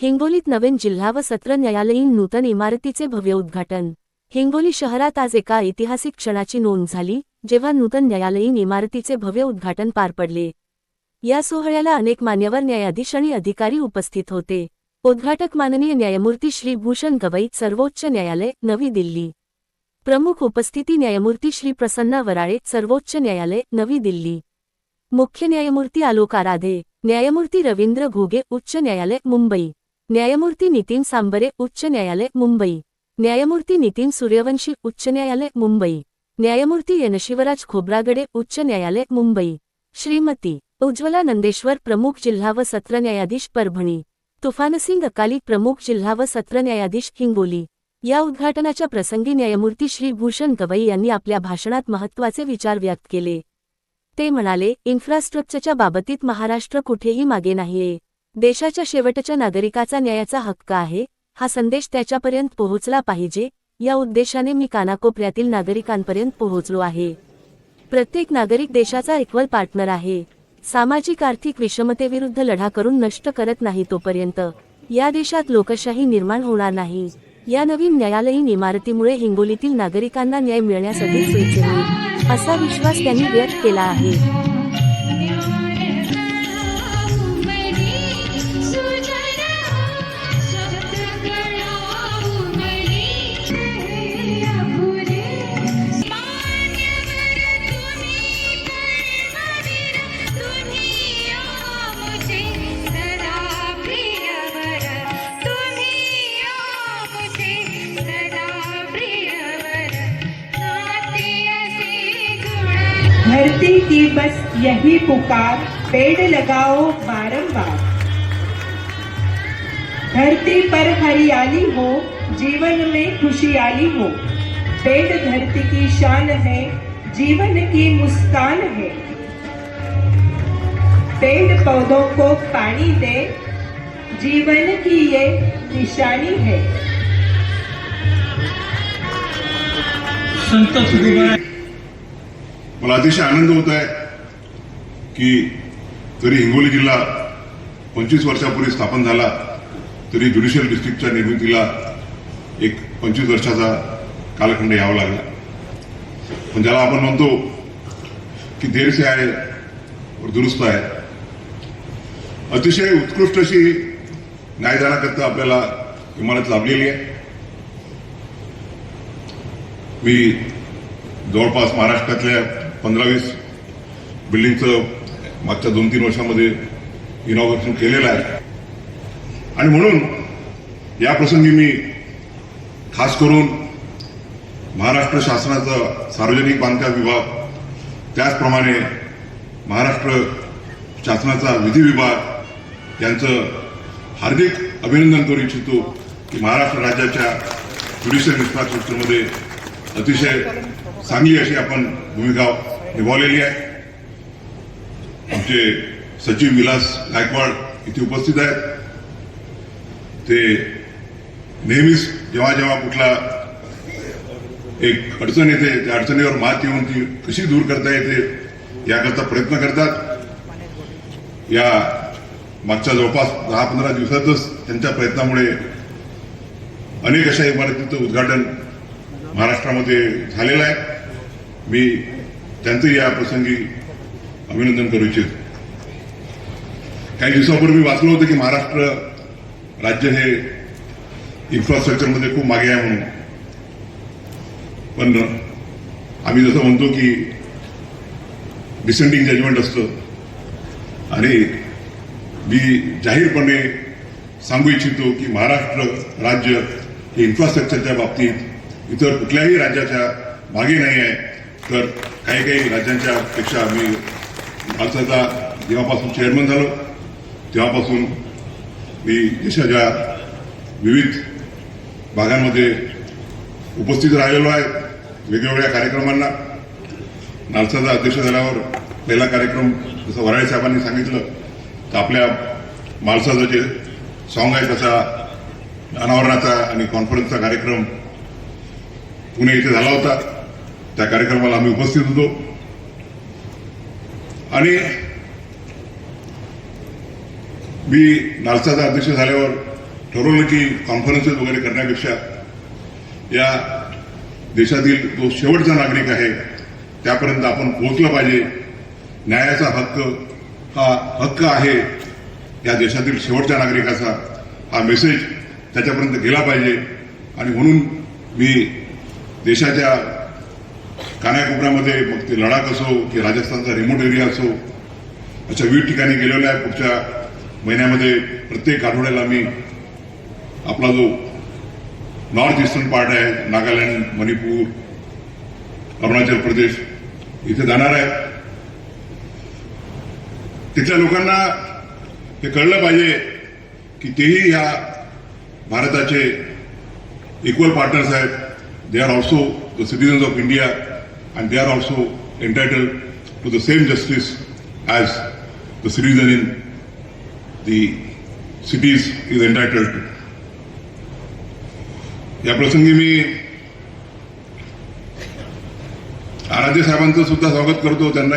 हिंगोलीत नवीन जिल्हा व सत्र न्यायालयीन नूतन इमारतीचे भव्य उद्घाटन. हिंगोली शहरात आज एका ऐतिहासिक क्षणाची नोंद झाली जेव्हा नूतन न्यायालयीन इमारतीचे भव्य उद्घाटन पार पडले. या सोहळ्याला अनेक मान्यवर न्यायाधीश आणि अधिकारी उपस्थित होते. उद्घाटक माननीय न्यायमूर्ती श्री भूषण गवई सर्वोच्च न्यायालय नवी दिल्ली. प्रमुख उपस्थिती न्यायमूर्ती श्री प्रसन्ना वराळे सर्वोच्च न्यायालय नवी दिल्ली. मुख्य न्यायमूर्ती आलोक आराधे न्यायमूर्ती रवींद्र घुगे उच्च न्यायालय मुंबई. न्यायमूर्ती नितीन सांबरे उच्च न्यायालय मुंबई. न्यायमूर्ती नितीन सूर्यवंशी उच्च न्यायालय मुंबई. न्यायमूर्ती यनशिवराज खोब्रागडे उच्च न्यायालय मुंबई. श्रीमती उज्ज्वला नंदेश्वर प्रमुख जिल्हा व सत्र न्यायाधीश परभणी. तुफानसिंग अकाली प्रमुख जिल्हा व सत्र न्यायाधीश हिंगोली. या उद्घाटनाच्या प्रसंगी न्यायमूर्ती श्री भूषण गवई यांनी आपल्या भाषणात महत्त्वाचे विचार व्यक्त केले. ते म्हणाले इन्फ्रास्ट्रक्चरच्या बाबतीत महाराष्ट्र कुठेही मागे नाहीये. देशाच्या शेवटच्या नागरिकाचा न्यायाचा हक्क आहे हा संदेश त्याच्यापर्यंत पोहोचला पाहिजे या उद्देशाने मी कानाकोपऱ्यातील नागरिकांपर्यंत पोहोचलो आहे. प्रत्येक नागरिक देशाचा इक्वल पार्टनर आहे. सामाजिक आर्थिक विषमतेविरुद्ध लढा करून नष्ट करत नाही तोपर्यंत. या देशात लोकशाही निर्माण होणार नाही. या नवीन न्यायालयीन इमारतीमुळे हिंगोलीतील नागरिकांना न्याय मिळण्यासाठी सोयीचे होईल असा विश्वास त्यांनी व्यक्त केला आहे. बस यही पुकार, पेड़ लगाओ बारंबार। धरती पर हरियाली हो, जीवन में खुशियाली हो। पेड़ धरती की शान है, जीवन की मुस्कान है। पेड़ पौधों को पानी दे, जीवन की ये निशानी है। संत तुकोबा मला अतिशय आनंद होत आहे की जरी हिंगोली जिल्हा पंचवीस वर्षापूर्वी स्थापन झाला तरी ज्युडिशियल डिस्ट्रिक्टच्या निर्मितीला एक पंचवीस वर्षाचा कालखंड यावा लागला. पण ज्याला आपण म्हणतो की देर से आहे और दुरुस्त आहे. अतिशय उत्कृष्ट अशी न्यायदानाकरता आपल्याला इमारत लाभलेली आहे. मी जवळपास महाराष्ट्रातल्या पंधरा वीस बिल्डिंगचं मागच्या दोन तीन वर्षामध्ये इनॉग्रेशन केलेलं आहे. आणि म्हणून या प्रसंगी मी खास करून महाराष्ट्र शासनाचा सार्वजनिक बांधकाम विभाग त्याचप्रमाणे महाराष्ट्र शासनाचा विधी विभाग यांचं हार्दिक अभिनंदन करू इच्छितो की महाराष्ट्र राज्याच्या ज्युडिशियल इन्फ्रास्ट्रक्चरमध्ये अतिशय चांगली अशी आपण भूमिका निभावलेली आहे. आमचे सचिव विलास गायकवाड इथे उपस्थित आहेत. ते नेहमीच जेव्हा जेव्हा कुठला एक अडचण येते त्या अडचणीवर मात येऊन ती कशी दूर करता येते याकरता प्रयत्न करतात. या मागच्या जवळपास दहा पंधरा दिवसातच त्यांच्या प्रयत्नामुळे अनेक अशा इमारतीचं उद्घाटन महाराष्ट्रामध्ये झालेलं आहे. मी त्यांचं या प्रसंगी अभिनंदन करू इच्छितो. काही दिवसापूर्वी वाचलं होतं की महाराष्ट्र राज्य हे इन्फ्रास्ट्रक्चरमध्ये खूप मागे आहे म्हणून. पण आम्ही जसं म्हणतो की डिसेंडिंग जजमेंट असतं. आणि मी जाहीरपणे सांगू इच्छितो की महाराष्ट्र राज्य हे इन्फ्रास्ट्रक्चरच्या बाबतीत इतर कुठल्याही राज्याच्या मागे नाही आहे. तर काही काही राज्यांच्या पेक्षा मी भारताचा जेव्हापासून चेअरमन झालो तेव्हापासून मी देशाच्या विविध भागांमध्ये उपस्थित राहिलेलो आहे. वेगवेगळ्या कार्यक्रमांना. नालसाचा अध्यक्ष झाल्यावर पहिला कार्यक्रम जसं वराळे साहेबांनी सांगितलं तर आपल्या मालसाचं जे सॉंग आहे त्याचा अनावरणाचा आणि कॉन्फरन्सचा कार्यक्रम पुणे इथे झाला होता. त्या कार्यक्रमाला आम्ही उपस्थित होतो. आणि मी नालसाचा अध्यक्ष झाल्यावर ठरवलं की कॉन्फरन्सेस वगैरे करण्यापेक्षा या देशातील जो शेवटचा नागरिक आहे त्यापर्यंत आपण पोहोचलं पाहिजे. न्यायाचा हक्क हा हक्क आहे या देशातील शेवटच्या नागरिकाचा. हा मेसेज त्याच्यापर्यंत गेला पाहिजे. आणि म्हणून मी देशाच्या कानाकोपऱ्यामध्ये मग ते लडाख असो की राजस्थानचा रिमोट एरिया असो अशा विविध ठिकाणी गेलेलो आहे. पुढच्या महिन्यामध्ये प्रत्येक आठवड्याला मी आपला जो नॉर्थ ईस्टर्न पार्ट आहे नागालँड मणिपूर अरुणाचल प्रदेश इथे जाणार आहे. तिथल्या लोकांना हे कळलं पाहिजे की तेही ह्या भारताचे इक्वल पार्टनर्स आहेत. They are also the citizens of India and they are also entitled to the same justice as the citizen in the cities is entitled to. या प्रसंगी मी आराध्य साहेबांचं सुद्धा स्वागत करतो त्यांना